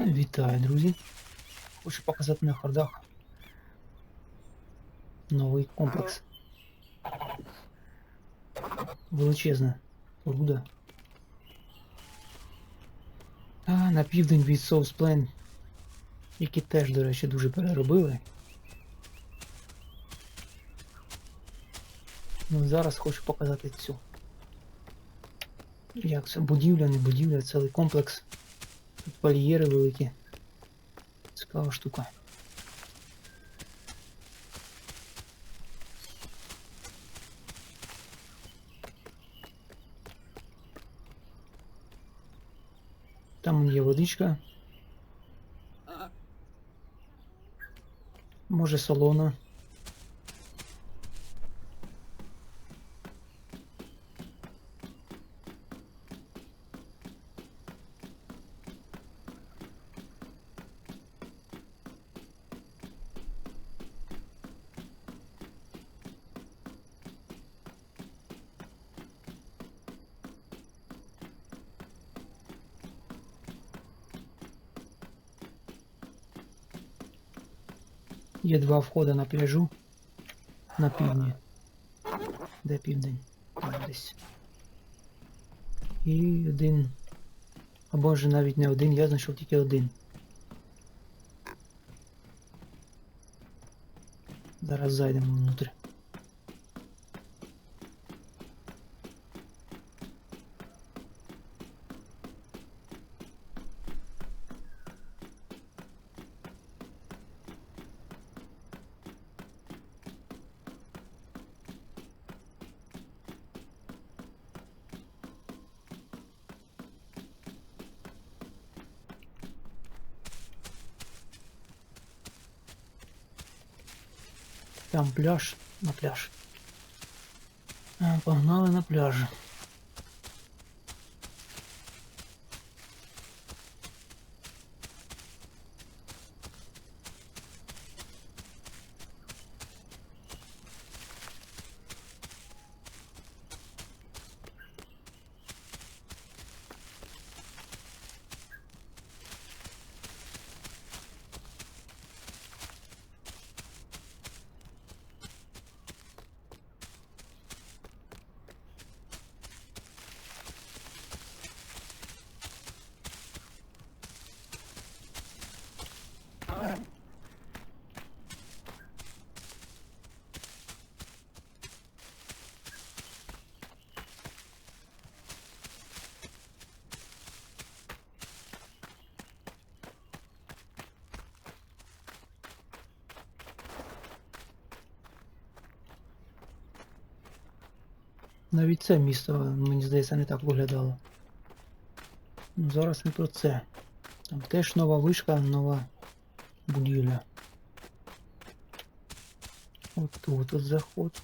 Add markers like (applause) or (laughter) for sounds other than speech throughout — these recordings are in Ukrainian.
Вітаю, друзі. Хочу показати на хардах новий комплекс. Величезна руда. А на південь від Plain, які теж, до речі, дуже переробили. Ну, зараз хочу показати цю. Як це? Будівля, не будівля, цілий комплекс. Тут вольєри великі. Цікава штука. Там є водичка. Може солона. Є два входи на пляжу на півдні. Де південь? Там десь. І один. Або ж навіть не один, я знайшов тільки один. Зараз зайдемо внутрі. Там пляж, на пляж. А, Погнали на пляж. Навіть це місто, мені здається, не так виглядало. Ну, Зараз не про це. Там теж нова вишка, нова будівля. От тут от заход.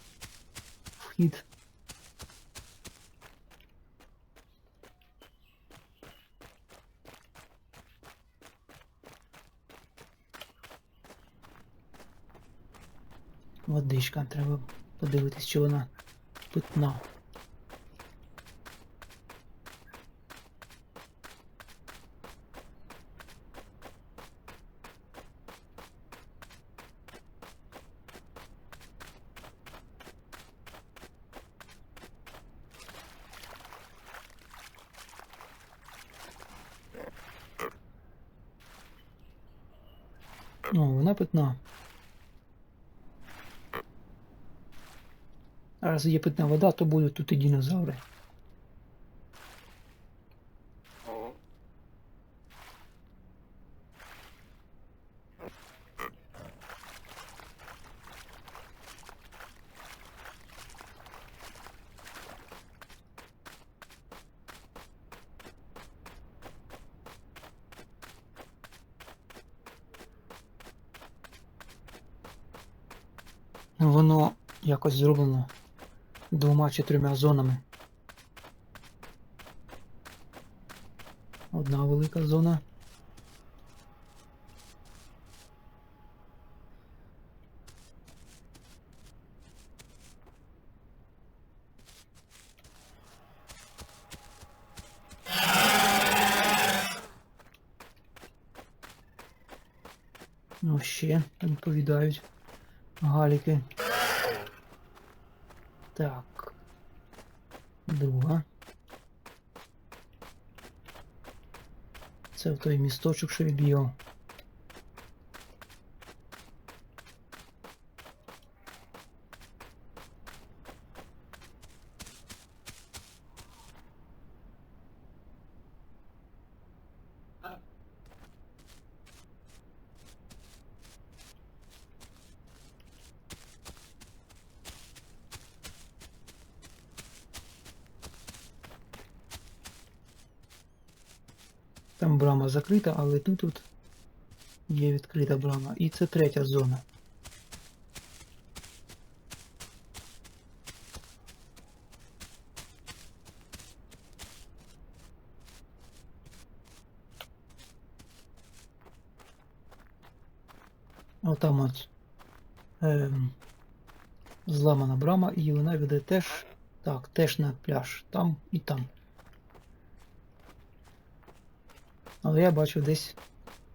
Вхід. Водичка, треба подивитись, чи вона питна. О, вона питна. А раз є питна вода, то будуть тут і динозаври. Воно якось зроблено двома чи трьома зонами. Одна велика зона. Ну, ще відповідають галіки. Так. Друга. Це в той місточок, що я Там брама закрита, але тут, тут є відкрита брама. І це третя зона. Отам от ем, зламана брама, і вона веде теж, так, теж на пляж. Там і там. Але я бачу десь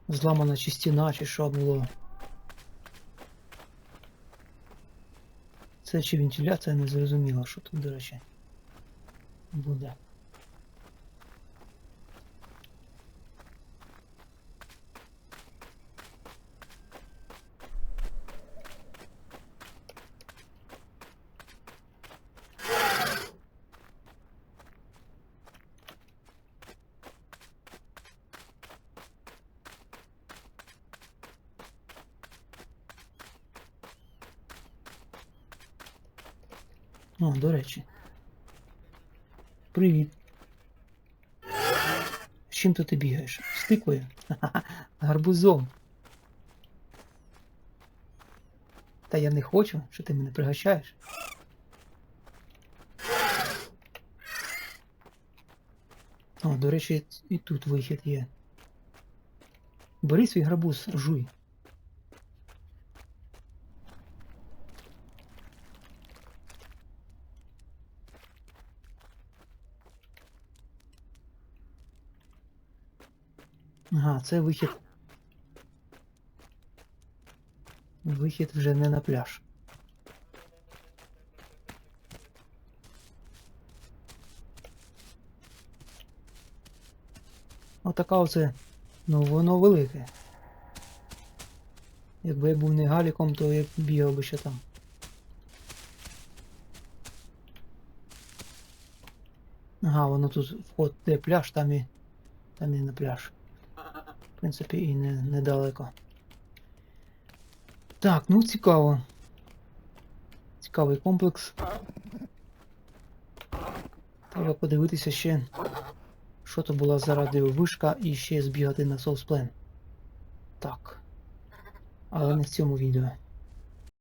зламана чи стіна, чи що було. Це чи вентиляція не зрозуміла, що тут, до речі, буде. О, до речі. Привіт. З чим то ти бігаєш? З тиквою? (laughs) Гарбузом. Та я не хочу, що ти мене пригощаєш. О, до речі, і тут вихід є. Бери свій гарбуз, жуй. Ага, це вихід. Вихід вже не на пляж. Отака оце, ну воно велике. Якби я був не галіком, то я бігав би ще там. Ага, воно тут вход, де пляж, там і. Там і на пляж. Принципі, і не, недалеко. Так, ну цікаво. Цікавий комплекс. Треба подивитися ще, що то була за радіовишка і ще збігати на соусплен. Так. Але не в цьому відео.